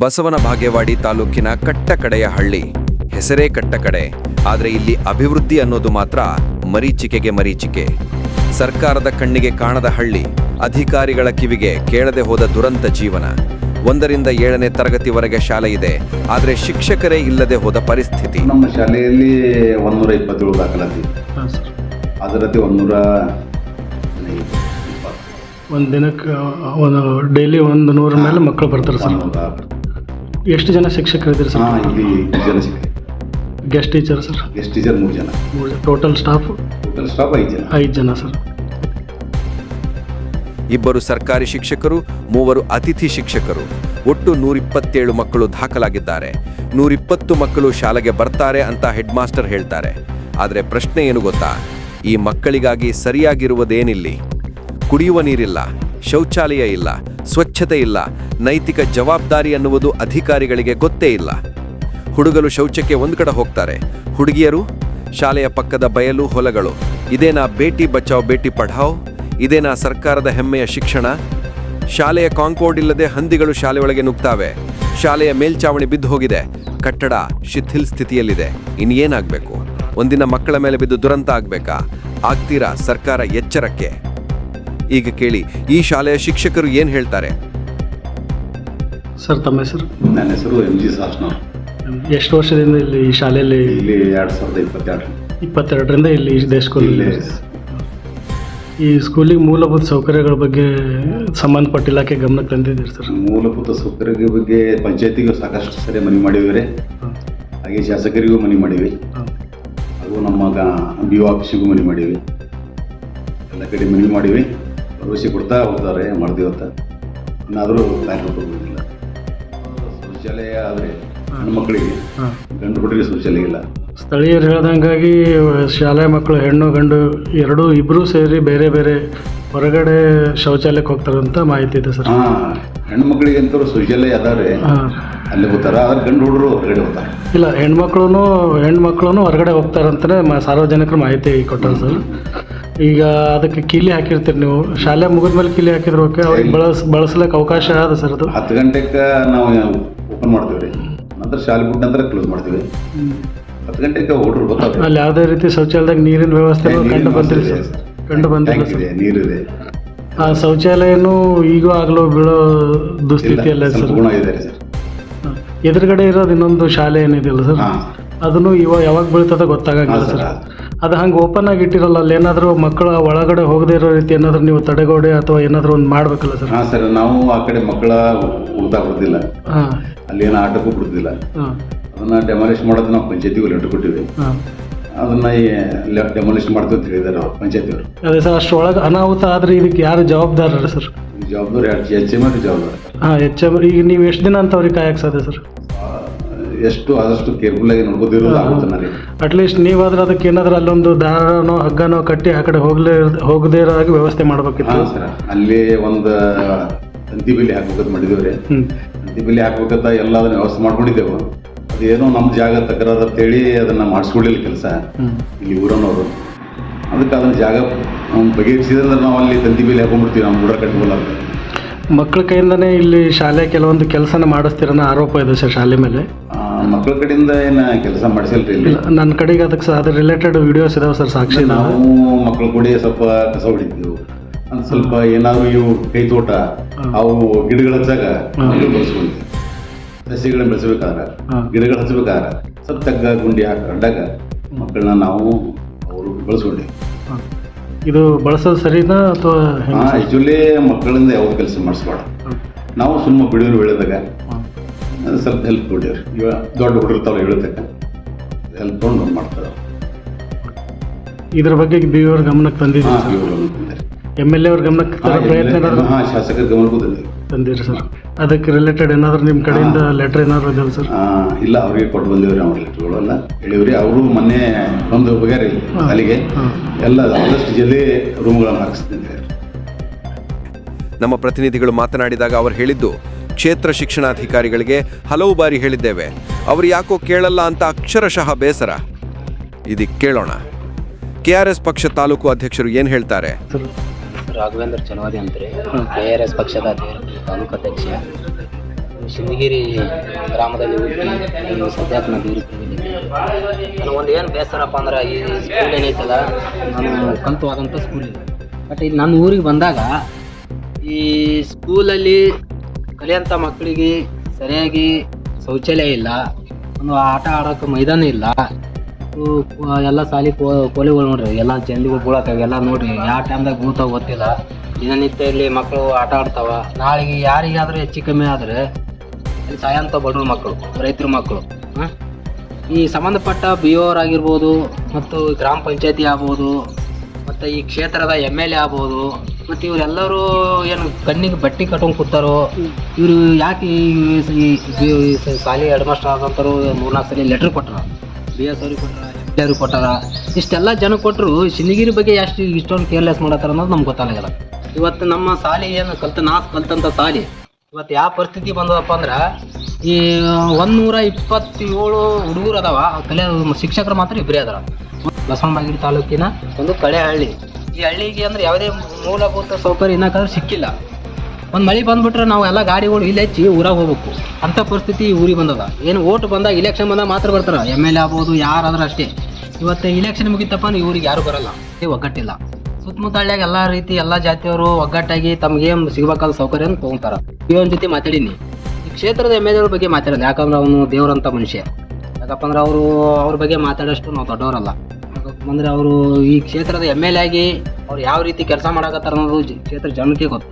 ಬಸವನ ಭಾಗ್ಯವಾಡಿ ತಾಲೂಕಿನ ಕಟ್ಟಕಡೆಯ ಹಳ್ಳಿ ಹೆಸರೇ ಕಟ್ಟಕಡೆ. ಆದರೆ ಇಲ್ಲಿ ಅಭಿವೃದ್ಧಿ ಅನ್ನೋದು ಮಾತ್ರ ಮರೀಚಿಕೆಗೆ ಮರೀಚಿಕೆ. ಸರ್ಕಾರದ ಕಣ್ಣಿಗೆ ಕಾಣದ ಹಳ್ಳಿ ಅಧಿಕಾರಿಗಳ ಕಿವಿಗೆ ಕೇಳದೆ ಹೋದ ದುರಂತ ಜೀವನ. ಒಂದರಿಂದ ಏಳನೇ ತರಗತಿವರೆಗೆ ಶಾಲೆ ಇದೆ ಆದರೆ ಶಿಕ್ಷಕರೇ ಇಲ್ಲದೆ ಹೋದ ಪರಿಸ್ಥಿತಿ. ನಮ್ಮ ಶಾಲೆಯಲ್ಲಿ ಒಂದೂರ ಇಪ್ಪತ್ತೇಳು ದಾಖಲಾತಿ ಅದರಲ್ಲಿ ಒಂದೂರ ಒಂದು ದಿನಕ್ಕೆ ಡೈಲಿ ಒಂದು ನೂರ ಮೇಲೆ ಮಕ್ಕಳು ಬರ್ತಾರೆ ಸರ್. ಎಷ್ಟು ಜನ ಶಿಕ್ಷಕರು ಇದ್ದಾರೆ ಸರ್? ಹಾಂ ಇಲ್ಲಿ ಜನ ಸಿಕ್ಕಿದೆ guest teacher sir? Guest teacher ಮೂರು ಜನ. ಟೋಟಲ್ ಸ್ಟಾಫ್ ಟೋಟಲ್ ಸ್ಟಾಫ್ ಐದು ಜನ. ಐದು ಜನ ಸರ್. ಇಬ್ಬರು ಸರ್ಕಾರಿ ಶಿಕ್ಷಕರು ಮೂವರು ಅತಿಥಿ ಶಿಕ್ಷಕರು. ಒಟ್ಟು ನೂರಿಪ್ಪತ್ತೇಳು ಮಕ್ಕಳು ದಾಖಲಾಗಿದ್ದಾರೆ. ನೂರಿಪ್ಪತ್ತು ಮಕ್ಕಳು ಶಾಲೆಗೆ ಬರ್ತಾರೆ ಅಂತ ಹೆಡ್ ಮಾಸ್ಟರ್ ಹೇಳ್ತಾರೆ. ಆದರೆ ಪ್ರಶ್ನೆ ಏನು ಗೊತ್ತಾ? ಈ ಮಕ್ಕಳಿಗಾಗಿ ಸರಿಯಾಗಿರುವುದೇನಿಲ್ಲಿ? ಕುಡಿಯುವ ನೀರಿಲ್ಲ. ಶೌಚಾಲಯ ಇಲ್ಲ, ಸ್ವಚ್ಛತೆ ಇಲ್ಲ, ನೈತಿಕ ಜವಾಬ್ದಾರಿ ಅನ್ನುವುದು ಅಧಿಕಾರಿಗಳಿಗೆ ಗೊತ್ತೇ ಇಲ್ಲ. ಹುಡುಗರು ಶೌಚಕ್ಕೆ ಒಂದು ಕಡೆ ಹೋಗ್ತಾರೆ. ಹುಡುಗಿಯರು, ಶಾಲೆಯ ಪಕ್ಕದ ಬಯಲು ಹೊಲಗಳು. ಇದೇನಾ ಬೇಟಿ ಬಚಾವ್, ಬೇಟಿ ಪಢಾವ್? ಇದೇನಾ ಸರ್ಕಾರದ ಹೆಮ್ಮೆಯ ಶಿಕ್ಷಣ? ಶಾಲೆಯ ಕಾಂಕೋರ್ಡ್ ಇಲ್ಲದೆ ಹಂದಿಗಳು ಶಾಲೆಯೊಳಗೆ ನುಗ್ತಾವೆ. ಶಾಲೆಯ ಮೇಲ್ಚಾವಣಿ ಬಿದ್ದು ಹೋಗಿದೆ. ಕಟ್ಟಡ ಶಿಥಿಲ್ ಸ್ಥಿತಿಯಲ್ಲಿದೆ. ಇನ್ನೇನಾಗಬೇಕು? ಒಂದಿನ ಮಕ್ಕಳ ಮೇಲೆ ಬಿದ್ದು ದುರಂತ ಆಗಬೇಕಾ? ಆಗ್ತೀರಾ ಸರ್ಕಾರ ಎಚ್ಚರಕ್ಕೆ? ಈಗ ಕೇಳಿ ಈ ಶಾಲೆಯ ಶಿಕ್ಷಕರು ಏನು ಹೇಳ್ತಾರೆ? ಸರ್ ತಮ್ಮ ಹೆಸರು? ನನ್ನ ಹೆಸರು ಎಂ ಜಿ ಸಾಸ್ನವ್ರು. ಎಷ್ಟು ವರ್ಷದಿಂದ ಇಲ್ಲಿ ಈ ಶಾಲೆಯಲ್ಲಿ ಇಲ್ಲಿ ಎರಡು ಸಾವಿರದ ಇಪ್ಪತ್ತೆರಡು ಇಪ್ಪತ್ತೆರಡರಿಂದ ಇಲ್ಲಿ ಇದೇ ಸ್ಕೂಲ್ ಇಲ್ಲಿ ಈ ಸ್ಕೂಲಿಗೆ ಮೂಲಭೂತ ಸೌಕರ್ಯಗಳ ಬಗ್ಗೆ ಸಂಬಂಧಪಟ್ಟ ಇಲಾಖೆ ಗಮನಕ್ಕೆ ತಂದಿದ್ದೀರಿ ಸರ್? ಮೂಲಭೂತ ಸೌಕರ್ಯಗಳ ಬಗ್ಗೆ ಪಂಚಾಯತಿಗೆ ಸಾಕಷ್ಟು ಸರಿ ಮನವಿ ಮಾಡಿವಿ ಹಾಂ. ಹಾಗೆ ಶಾಸಕರಿಗೂ ಮನವಿ ಮಾಡಿವಿ. ಹಾಗೂ ನಮ್ಮ ಬಿ ಒ ಆಫೀಸಿಗೂ ಮನವಿ ಮಾಡಿವಿ. ಎಲ್ಲ ಕಡೆ ಮನವಿ ಮಾಡಿವಿ. ಭರವಸೆ ಕೊಡ್ತಾ ಹೋಗ್ತಾರೆ ಮಾಡ್ತೀವತ್ತ ಇನ್ನಾದರೂ ಬ್ಯಾಂಕ್ ಹೋಗಿಲ್ಲ ಶೌಚಾಲಯ ಆದರೆ ಹೆಣ್ಮಕ್ಳಿಗೆ ಹಾಂ. ಗಂಡು ಹುಡುಗರಿಗೆ ಶೌಚಾಲಯ ಇಲ್ಲ. ಸ್ಥಳೀಯರು ಹೇಳ್ದಂಗಾಗಿ ಶಾಲೆ ಮಕ್ಕಳು ಹೆಣ್ಣು ಗಂಡು ಎರಡೂ ಇಬ್ಬರೂ ಸೇರಿ ಬೇರೆ ಬೇರೆ ಹೊರಗಡೆ ಶೌಚಾಲಯಕ್ಕೆ ಹೋಗ್ತಾರಂತ ಮಾಹಿತಿ ಇದೆ ಸರ್. ಹಾಂ ಹೆಣ್ಮಕ್ಳಿಗೆ ಅಂತವ್ರು ಶೌಚಾಲಯ ಅದಾರೆ ಅಲ್ಲಿ ಹೋಗ್ತಾರೆ. ಆದ್ರೆ ಗಂಡು ಹುಡುಗರು ಹೊರಗಡೆ ಹೋಗ್ತಾರೆ. ಇಲ್ಲ ಹೆಣ್ಮಕ್ಳು ಹೆಣ್ಮಕ್ಳು ಹೊರಗಡೆ ಹೋಗ್ತಾರಂತಾನೆ ಮಾ ಸಾರ್ವಜನಿಕರು ಮಾಹಿತಿ ಕೊಟ್ಟರು ಸರ್. ಈಗ ಅದಕ್ಕೆ ಕೀಲಿ ಹಾಕಿರ್ತೀರಿ ನೀವು. ಶಾಲೆ ಮುಗಿದ ಮೇಲೆ ಕೀಲಿ ಹಾಕಿದ್ರೆ ಓಕೆ ಅವ್ರಿಗೆ ಬಳಸ್ ಬಳಸ್ಲಿಕ್ಕೆ ಅವಕಾಶ ಅದ ಸರ್ ಅದು? ಹತ್ತು ಗಂಟೆಗೆ ನಾವು ಓಪನ್ ಮಾಡ್ತೀವಿ ರೀ. ನಂತರ ಶಾಲೆ ಬಿಟ್ಟ ನಂತರ ಕ್ಲೋಸ್ ಮಾಡ್ತೀವಿ ಹತ್ತು ಗಂಟೆಗೆ ಹುಡುಗರು ಗೊತ್ತಾಗ ಅಲ್ಲಿ ಯಾವುದೇ ರೀತಿ ಶೌಚಾಲಯದಾಗ ನೀರಿನ ವ್ಯವಸ್ಥೆ ಕಂಡು ಬಂದಿಲ್ಲ ಸರ್. ಕಂಡು ಬಂದಿಲ್ಲ ಸರ್. ಇದೆ ನೀರಿದೆ ಆ ಶೌಚಾಲಯನೂ ಈಗೂ ಆಗಲೂ ಬೀಳೋ ದುಸ್ಥಿತಿಯಲ್ಲ ಸರ್? ಗುಣ ಇದೆ ಸರ್. ಎದುರುಗಡೆ ಇರೋದು ಇನ್ನೊಂದು ಶಾಲೆ ಏನಿದೆಯಲ್ಲ ಸರ್? ಹಾಂ. ಅದನ್ನು ಇವಾಗ ಯಾವಾಗ ಬೀಳ್ತದ ಗೊತ್ತಾಗಂಗಿಲ್ಲ ಸರ್. ಅದು ಹಂಗೆ ಓಪನ್ ಆಗಿ ಇಟ್ಟಿರಲ್ಲ ಅಲ್ಲಿ ಏನಾದರೂ ಮಕ್ಕಳ ಒಳಗಡೆ ಹೋಗದೇ ಇರೋ ರೀತಿ ಏನಾದರೂ ನೀವು ತಡೆಗೋಡೆ ಅಥವಾ ಏನಾದರೂ ಒಂದು ಮಾಡಬೇಕಲ್ಲ ಸರ್? ಹಾಂ ಸರ್ ನಾವು ಆ ಕಡೆ ಮಕ್ಕಳ ಊಟ ಬಿಡ್ತಿಲ್ಲ ಹಾಂ. ಅಲ್ಲಿ ಏನೋ ಆಟಕ್ಕೂ ಬಿಡ್ತಿಲ್ಲ ಹಾಂ. ಅದನ್ನ ಡೆಮಾಲಿಷ್ ಮಾಡೋದು ನಾವು ಪಂಚಾಯತಿಗೂ ಲೆಟರ್ ಕೊಟ್ಟಿವಿ ಹಾಂ. ಅದನ್ನ ಡೆಮಾಲಿಷ್ ಮಾಡ್ತೀವಿ ಅಂತ ಹೇಳಿದಾರೆ ಅವ್ರು ಪಂಚಾಯತಿಯವರು ಅದೇ ಸರ್ ಅಷ್ಟೊಳಗೆ ಅನಾಹುತ ಆದರೆ ಇದಕ್ಕೆ ಯಾರು ಜವಾಬ್ದಾರರು ಸರ್? ಜವಾಬ್ದಾರಿ ಎಚ್ ಎಂ ಆರ್ ಜವಾಬ್ದಾರಿ. ಹಾಂ ಎಚ್ ಎಂ ಈಗ ನೀವು ಎಷ್ಟು ದಿನ ಅಂತ ಅವ್ರಿಗೆ ಕಾಯಕ್ಕೆ ಸಾಧ್ಯ ಸರ್? ಎಷ್ಟು ಆದಷ್ಟು ಕೇರ್ಫುಲ್ ಆಗಿ ನೋಡ್ಕೋದಿರೋದು ಆಗುತ್ತೆ ಅಟ್ಲೀಸ್ಟ್ ನೀವಾದ್ರೆ ಅದಕ್ಕೆ ಏನಾದ್ರೂ ಅಲ್ಲೊಂದು ದಾರನೋ ಹಗ್ಗನೋ ಕಟ್ಟಿ ಆ ಕಡೆ ಹೋಗ್ಲೇ ಹೋಗದೇ ಇರೋ ಹಾಗೆ ವ್ಯವಸ್ಥೆ ಮಾಡ್ಬೇಕಿತ್ತು. ಹಾಂ ಸರ್ ಅಲ್ಲಿ ಒಂದು ತಂತಿ ಬಿಲ್ಲಿ ಹಾಕ್ಬೇಕಂತ ಮಾಡಿದೇವ್ರಿ ತಂತಿ ಬಿಲ್ಲಿ ಹಾಕ್ಬೇಕಂತ ಎಲ್ಲ ಅದನ್ನ ವ್ಯವಸ್ಥೆ ಮಾಡ್ಕೊಂಡಿದ್ದೆವು. ಅದೇನೋ ನಮ್ಮ ಜಾಗ ತಕರಾರು ಅಂತೇಳಿ ಅದನ್ನ ಮಾಡಿಸ್ಕೊಡ್ಲಿಲ್ಲ ಕೆಲಸ. ಇಲ್ಲಿ ಊರನವರು ಅದಕ್ಕೆ ಅದನ್ನ ಜಾಗ ನಾವು ಬಗೆಹರಿಸಿದ್ರೆ ನಾವು ಅಲ್ಲಿ ತಂತಿ ಮೇಲೆ ಹಾಕೊಂಡ್ಬಿಡ್ತೀವಿ ನಮ್ಮ ಬುಡ ಕಟ್ಬೋಲ್ಲ ಮಕ್ಕಳ ಕೈಯಿಂದನೇ ಇಲ್ಲಿ ಶಾಲೆ ಕೆಲವೊಂದು ಕೆಲಸನ ಮಾಡಿಸ್ತೀರನ್ನೋ ಆರೋಪ ಇದೆ ಸರ್ ಶಾಲೆ ಮೇಲೆ. ಮಕ್ಕಳ ಕಡೆಯಿಂದ ಏನು ಕೆಲಸ ಮಾಡಿಸಲ್ರಿ ಇಲ್ಲಿ? ನನ್ನ ಕಡೆಗೆ ಅದಕ್ಕೆ ಅದ್ರ ರಿಲೇಟೆಡ್ ವಿಡಿಯೋಸ್ ಇದಾವೆ ಸರ್ ಸಾಕ್ಷಿ ನಾವು ಮಕ್ಕಳ ಕೂಡ ಸ್ವಲ್ಪ ಕಸ ಹೊಡಿದ್ದೆವು ಒಂದು ಸ್ವಲ್ಪ ಏನಾದ್ರು ಇವು ಕೈ ತೋಟ. ಅವು ಗಿಡಗಳ ಹಚ್ಚಾಗ ಬೆಳೆಸ್ಕೊಂಡ್ವಿ ಸಸಿಗಳನ್ನ ಬೆಳೆಸ್ಬೇಕಾದ್ರೆ ಗಿಡಗಳು ಹಚ್ಚಬೇಕಾದ್ರೆ ಸ್ವಲ್ಪ ತಗ್ಗ ಗುಂಡಿ ಹಾಕಿ ಅಡ್ಡಾಗ ಮಕ್ಕಳನ್ನ ನಾವು ಅವರು ಬೆಳೆಸ್ಕೊಂಡ್ವಿ. ಇದು ಬಳಸೋದು ಸರಿನಾ ಅಥವಾ ಆ್ಯಕ್ಚುಲಿ ಮಕ್ಕಳಿಂದ ಯಾವ್ದು ಕೆಲಸ ಮಾಡಿಸ್ಬೇಡ. ನಾವು ಸುಮ್ಮ ಬಿಡಿಯೋರು ಬೆಳೆದಾಗ ಅದು ಸ್ವಲ್ಪ ಹೆಲ್ಪ್ ಕೊಡಿವ್ರಿ ಇವಾಗ ದೊಡ್ಡ ಹುಡುಗರ್ತಾವ್ರು ತಾವು ಹೇಳ್ತಕ್ಕ ಹೆಲ್ಪ್ ತೊಗೊಂಡು ಮಾಡ್ತಾರೆ ಇದ್ರ ಬಗ್ಗೆ ಬಿ ಅವ್ರ ಗಮನಕ್ಕೆ ತಂದಿದ್ದೀವಿ ಇವರು ಅಂತಂದ್ರೆ ಎಂ ಎಲ್ ಎ ಅವ್ರ ಗಮನಕ್ಕೆ ತರೋ ಪ್ರಯತ್ನ ಏನಾದ್ರು ಹಾಂ ಶಾಸಕರ ಗಮನಕ್ಕೂ ತಂದಿವಿ ತಂದಿರಿ ಸರ್. ಅದಕ್ಕೆ ರಿಲೇಟೆಡ್ ಏನಾದ್ರು ನಿಮ್ಮ ಕಡೆಯಿಂದ ಲೆಟರ್ ಏನಾದ್ರು ಇದಾವೆ ಸರ್? ಇಲ್ಲ ಅವ್ರಿಗೆ ಕೊಟ್ಟು ಬಂದಿವ್ರಿ ಅವ್ರ ಲೆಟ್ರುಗಳು ಎಲ್ಲ ಹೇಳಿವ್ರಿ ಅವರು ಮೊನ್ನೆ ಒಂದು ಹೋಗ್ಯಾರಿ ಅಲ್ಲಿಗೆ. ಎಲ್ಲ ಆದಷ್ಟು ಜಲ್ದಿ ರೂಮ್ಗಳನ್ನು ಹಾಕಿಸ್ತೀನಿ ನಮ್ಮ ಪ್ರತಿನಿಧಿಗಳು ಮಾತನಾಡಿದಾಗ ಅವರು ಹೇಳಿದ್ದು ಕ್ಷೇತ್ರ ಶಿಕ್ಷಣಾಧಿಕಾರಿಗಳಿಗೆ ಹಲವು ಬಾರಿ ಹೇಳಿದ್ದೇವೆ. ಅವರು ಯಾಕೋ ಕೇಳಲ್ಲ ಅಂತ ಅಕ್ಷರಶಃ ಬೇಸರ. ಇದಕ್ಕೆ ಕೇಳೋಣ. ಕೆಆರ್ಎಸ್ ಪಕ್ಷ ತಾಲೂಕು ಅಧ್ಯಕ್ಷರು ಏನು ಹೇಳ್ತಾರೆ? ಸರ್ ರಾಘವೇಂದ್ರ ಚನವಾದಿ ಅಂತಾರೆ ಕೆ ಆರ್ ಎಸ್ ಪಕ್ಷದ ಅಧ್ಯಕ್ಷ ತಾಲೂಕು ಅಧ್ಯಕ್ಷ. ಶಿವಗಿರಿ ಗ್ರಾಮದಲ್ಲಿ ಹುಟ್ಟಿ ಈ ಸದ್ಯಕ್ಕೆ ನಾನು ಬೀರುತ್ತಿದ್ದೀನಿ ಒಂದು ಏನು ಬೇಸರಪ್ಪ ಅಂದ್ರೆ ಈ ಸ್ಕೂಲ್ ಏನೈತಲ್ಲ ನಾನು ಕಲ್ತು ಆದಂಥ ಸ್ಕೂಲ್ ಇದೆ. ಬಟ್ ಇಲ್ಲಿ ನನ್ನ ಊರಿಗೆ ಬಂದಾಗ ಈ ಸ್ಕೂಲಲ್ಲಿ ಕಲಿಯಂಥ ಮಕ್ಕಳಿಗೆ ಸರಿಯಾಗಿ ಶೌಚಾಲಯ ಇಲ್ಲ ಒಂದು ಆಟ ಆಡೋಕ್ಕೆ ಮೈದಾನ ಇಲ್ಲ ಎಲ್ಲ ಸಾಲಿ ಕೋಲಿಗಳು ನೋಡ್ರಿ, ಎಲ್ಲ ಜಂದಿಗಳು ಬೀಳತ್ತಾವ ಎಲ್ಲ ನೋಡ್ರಿ, ಯಾವ ಟೈಮ್ದಾಗ ಬೀಳ್ತಾವ ಗೊತ್ತಿಲ್ಲ. ದಿನನಿತ್ಯ ಇಲ್ಲಿ ಮಕ್ಕಳು ಆಟ ಆಡ್ತಾವ. ನಾಳೆಗೆ ಯಾರಿಗಾದ್ರೂ ಹೆಚ್ಚು ಕಮ್ಮಿ ಆದರೆ, ಇಲ್ಲಿ ಸಾಯಂತ ಬಡವ್ರ ಮಕ್ಕಳು ರೈತರ ಮಕ್ಕಳು ಈ ಸಂಬಂಧಪಟ್ಟ ಬಿ ಆಗಿರ್ಬೋದು, ಮತ್ತು ಗ್ರಾಮ ಪಂಚಾಯತಿ ಆಗ್ಬೋದು, ಮತ್ತು ಈ ಕ್ಷೇತ್ರದ ಎಂ ಎಲ್ ಎ ಆಗ್ಬೋದು, ಮತ್ತು ಇವರೆಲ್ಲರೂ ಏನು ಕಣ್ಣಿಗೆ ಬಟ್ಟೆ ಕಟ್ಕೊಂಡು ಕೂತಾರೋ ಇವರು ಯಾಕೆ ಈ ಶಾಲೆ ಹೆಡ್ ಮಾಸ್ಟರ್ ಆದಂಥವ್ರು ಮೂರ್ನಾಲ್ಕು ಸಲ ಲೆಟ್ರ್ ಕೊಟ್ಟರು ಬಿ ಎಸ್ ಅವ್ರಿಗೆ ಕೊಟ್ಟಾರ ಎಂ ಎಲ್ ಕೊಟ್ಟಾರ? ಇಷ್ಟೆಲ್ಲ ಜನ ಕೊಟ್ಟರು ಶಿಂದಗಿರಿ ಬಗ್ಗೆ ಎಷ್ಟು ಇಷ್ಟೊಂದು ಕೇರ್ಲೆಸ್ ಮಾಡತ್ತಾರ ಅನ್ನೋದು ನಮ್ಗೆ ಗೊತ್ತಾಗಲ್ಲ ಇವತ್ತು ನಮ್ಮ ಸಾಲಿ ಏನು ಕಲ್ತ ನಾ ಕಲ್ತಂಥ ಸಾಲಿ, ಇವತ್ತು ಯಾವ ಪರಿಸ್ಥಿತಿ ಬಂದದಪ್ಪ ಅಂದ್ರೆ, ಈ ಒಂದೂರ ಇಪ್ಪತ್ತೇಳು ಹುಡುಗರು ಅದಾವ ಕಲೆ ಶಿಕ್ಷಕರು ಮಾತ್ರ ಇಬ್ಬರೇ ಅದರ. ಬಸವನಬಾಗಿಲು ತಾಲೂಕಿನ ಒಂದು ಕಳೆ ಹಳ್ಳಿ ಈ ಹಳ್ಳಿಗೆ ಅಂದ್ರೆ ಯಾವುದೇ ಮೂಲಭೂತ ಸೌಕರ್ಯ ಇನ್ನಕ್ಕಾದ್ರೂ ಸಿಕ್ಕಿಲ್ಲ. ಒಂದು ಮಳೆ ಬಂದ್ಬಿಟ್ರೆ ನಾವು ಎಲ್ಲ ಗಾಡಿಗಳು ಇಲ್ಲಿ ಹಚ್ಚಿ ಊರಾಗ ಹೋಗ್ಬೇಕು. ಅಂಥ ಪರಿಸ್ಥಿತಿ ಊರಿಗೆ ಬಂದದ. ಏನು ಓಟ್ ಬಂದಾಗ ಇಲೆಕ್ಷನ್ ಬಂದಾಗ ಮಾತ್ರ ಬರ್ತಾರೆ. ಎಂ ಎಲ್ ಎ ಆಗ್ಬೋದು, ಯಾರಾದ್ರೂ ಅಷ್ಟೇ. ಇವತ್ತು ಇಲೆಕ್ಷನ್ ಮುಗಿತಪ್ಪ ನೀವು ಇವ್ರಿಗೆ ಯಾರು ಬರಲ್ಲ. ಒಗ್ಗಟ್ಟಿಲ್ಲ. ಸುತ್ತಮುತ್ತ ಹಳ್ಳಿಯಾಗ ಎಲ್ಲ ರೀತಿ ಎಲ್ಲ ಜಾತಿಯವರು ಒಗ್ಗಟ್ಟಾಗಿ ತಮ್ಗೆ ಏನು ಸಿಗಬೇಕಾದ ಸೌಕರ್ಯನ ತೊಗೊತಾರೆ. ಇವನ್ ಜೊತೆ ಮಾತಾಡೀನಿ. ಈ ಕ್ಷೇತ್ರದ ಎಂ ಎಲ್ ಬಗ್ಗೆ ಮಾತಾಡೋದು ಯಾಕಂದ್ರೆ ಅವನು ದೇವರಂಥ ಮನುಷ್ಯ. ಯಾಕಪ್ಪ ಅಂದ್ರೆ ಅವರು ಅವ್ರ ಬಗ್ಗೆ ಮಾತಾಡೋಷ್ಟು ನಾವು ದೊಡ್ಡವರಲ್ಲ. ಅಂದ್ರೆ ಅವರು ಈ ಕ್ಷೇತ್ರದ ಎಂ ಎಲ್ ಎ ಆಗಿ ಅವ್ರು ಯಾವ ರೀತಿ ಕೆಲಸ ಮಾಡಕತ್ತಾರ ಅನ್ನೋದು ಕ್ಷೇತ್ರ ಜನಕ್ಕೆ ಗೊತ್ತು.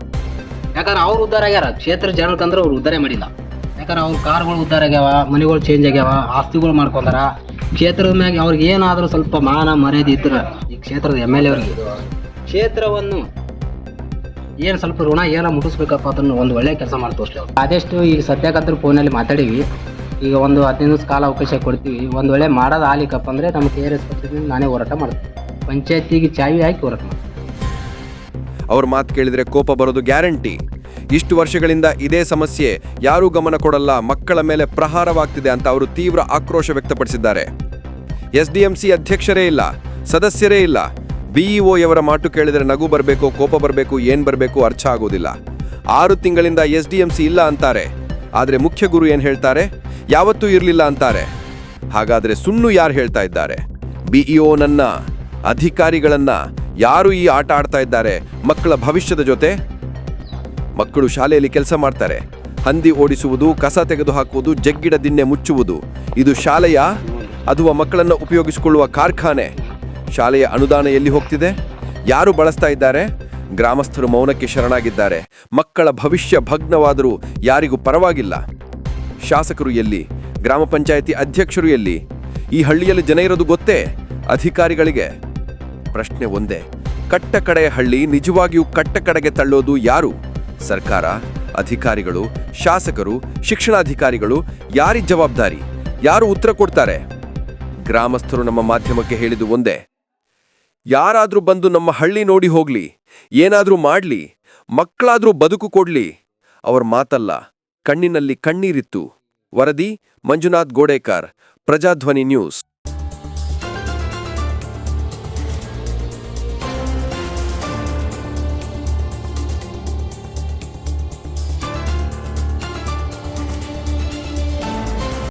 ಯಾಕಂದ್ರೆ ಅವ್ರು ಉದ್ಧಾರ ಆಗ್ಯಾರ. ಕ್ಷೇತ್ರ ಜನಕ್ಕಂದ್ರೆ ಅವ್ರು ಉದ್ಧಾರ ಮಾಡಿಲ್ಲ. ಯಾಕಂದ್ರೆ ಅವ್ರ ಕಾರ್ಗಳು ಉದ್ಧಾರ ಆಗ್ಯಾವ, ಮನೆಗಳು ಚೇಂಜ್ ಆಗ್ಯಾವ, ಆಸ್ತಿಗಳು ಮಾಡ್ಕೊಂಡಾರ. ಕ್ಷೇತ್ರದ ಮ್ಯಾಗೆ ಅವ್ರಿಗೆ ಏನಾದರೂ ಸ್ವಲ್ಪ ಮಾನ ಮರ್ಯಾದೆ ಇದ್ರೆ ಈ ಕ್ಷೇತ್ರದ ಎಂ ಎಲ್ ಎ ಅವ್ರಿಗೆ ಕ್ಷೇತ್ರವನ್ನು ಏನು ಸ್ವಲ್ಪ ಋಣ ಏನ ಮುಟ್ಟಿಸ್ಬೇಕಪ್ಪ ಅದನ್ನು ಒಂದು ಒಳ್ಳೆ ಕೆಲಸ ಮಾಡಿ ತೋರಿಸ್ಲಿ ಅವ್ರು. ಆದಷ್ಟು ಈಗ ಸದ್ಯಕ್ಕಂತೂ ಫೋನಲ್ಲಿ ಮಾತಾಡೀವಿ. ಈಗ ಒಂದು ಹದಿನೈದು ದಿವಸ ಕಾಲ ಅವಕಾಶ ಕೊಡ್ತೀವಿ. ಒಂದು ವೇಳೆ ಮಾಡೋದು ಆಲಿಕಪ್ಪ ಅಂದರೆ ನಮ್ಮ ಕೆ ಆರ್ ಎಸ್ ಪಕ್ಷದಿಂದ ನಾನೇ ಹೋರಾಟ ಮಾಡ್ತೀನಿ. ಪಂಚಾಯತಿಗೆ ಚಾವಿ ಹಾಕಿ ಹೋರಾಟ ಅವ್ರ ಮಾತು ಕೇಳಿದ್ರೆ ಕೋಪ ಬರೋದು ಗ್ಯಾರಂಟಿ. ಇಷ್ಟು ವರ್ಷಗಳಿಂದ ಇದೇ ಸಮಸ್ಯೆ, ಯಾರೂ ಗಮನ ಕೊಡಲ್ಲ, ಮಕ್ಕಳ ಮೇಲೆ ಪ್ರಹಾರವಾಗ್ತಿದೆ ಅಂತ ಅವರು ತೀವ್ರ ಆಕ್ರೋಶ ವ್ಯಕ್ತಪಡಿಸಿದ್ದಾರೆ. ಎಸ್ಡಿಎಂಸಿ ಅಧ್ಯಕ್ಷರೇ ಇಲ್ಲ, ಸದಸ್ಯರೇ ಇಲ್ಲ. ಬಿಇಒಯವರ ಮಾತು ಕೇಳಿದರೆ ನಗು ಬರಬೇಕು, ಕೋಪ ಬರಬೇಕು, ಏನು ಬರಬೇಕು ಅರ್ಥ ಆಗೋದಿಲ್ಲ. ಆರು ತಿಂಗಳಿಂದ ಎಸ್ಡಿಎಂಸಿ ಇಲ್ಲ ಅಂತಾರೆ. ಆದರೆ ಮುಖ್ಯ ಗುರು ಏನು ಹೇಳ್ತಾರೆ? ಯಾವತ್ತೂ ಇರಲಿಲ್ಲ ಅಂತಾರೆ. ಹಾಗಾದ್ರೆ ಸುಳ್ಳು ಯಾರು ಹೇಳ್ತಾ ಇದ್ದಾರೆ? ಬಿಇಒ ನನ್ನ, ಅಧಿಕಾರಿಗಳನ್ನ ಯಾರು ಈ ಆಟ ಆಡ್ತಾ ಇದ್ದಾರೆ? ಮಕ್ಕಳ ಭವಿಷ್ಯದ ಜೊತೆ? ಮಕ್ಕಳು ಶಾಲೆಯಲ್ಲಿ ಕೆಲಸ ಮಾಡ್ತಾರೆ. ಹಂದಿ ಓಡಿಸುವುದು, ಕಸ ತೆಗೆದುಹಾಕುವುದು, ಜಗ್ಗಿಡ ದಿನ್ನೆ ಮುಚ್ಚುವುದು. ಇದು ಶಾಲೆಯ ಅಥವಾ ಮಕ್ಕಳನ್ನು ಉಪಯೋಗಿಸಿಕೊಳ್ಳುವ ಕಾರ್ಖಾನೆ. ಶಾಲೆಯ ಅನುದಾನ ಎಲ್ಲಿ ಹೋಗ್ತಿದೆ? ಯಾರು ಬಳಸ್ತಾ ಇದ್ದಾರೆ? ಗ್ರಾಮಸ್ಥರು ಮೌನಕ್ಕೆ ಶರಣಾಗಿದ್ದಾರೆ. ಮಕ್ಕಳ ಭವಿಷ್ಯ ಭಗ್ನವಾದರೂ ಯಾರಿಗೂ ಪರವಾಗಿಲ್ಲ. ಶಾಸಕರು ಎಲ್ಲಿ? ಗ್ರಾಮ ಪಂಚಾಯಿತಿ ಅಧ್ಯಕ್ಷರು ಎಲ್ಲಿ? ಈ ಹಳ್ಳಿಯಲ್ಲಿ ಜನ ಇರೋದು ಗೊತ್ತೇ? ಅಧಿಕಾರಿಗಳಿಗೆ? ಪ್ರಶ್ನೆ ಒಂದೇ. ಕಟ್ಟ ಕಡೆಯ ಹಳ್ಳಿ ನಿಜವಾಗಿಯೂ ಕಟ್ಟ ಕಡೆಗೆ ತಳ್ಳೋದು ಯಾರು? ಸರ್ಕಾರ, ಅಧಿಕಾರಿಗಳು, ಶಾಸಕರು, ಶಿಕ್ಷಣಾಧಿಕಾರಿಗಳು ಯಾರಿ ಜವಾಬ್ದಾರಿ? ಯಾರು ಉತ್ತರ ಕೊಡ್ತಾರೆ? ಗ್ರಾಮಸ್ಥರು ನಮ್ಮ ಮಾಧ್ಯಮಕ್ಕೆ ಹೇಳಿದು ಒಂದೇ. ಯಾರಾದ್ರೂ ಬಂದು ನಮ್ಮ ಹಳ್ಳಿ ನೋಡಿ ಹೋಗ್ಲಿ, ಏನಾದ್ರೂ ಮಾಡ್ಲಿ ಮಕ್ಕಳಾದರೂ ಬದುಕು ಕೊಡ್ಲಿ. ಅವರ ಮಾತಲ್ಲ, ಕಣ್ಣಿನಲ್ಲಿ ಕಣ್ಣೀರಿತ್ತು. ವರದಿ ಮಂಜುನಾಥ್ ಗೋಡೇಕರ್, ಪ್ರಜಾಧ್ವನಿ ನ್ಯೂಸ್.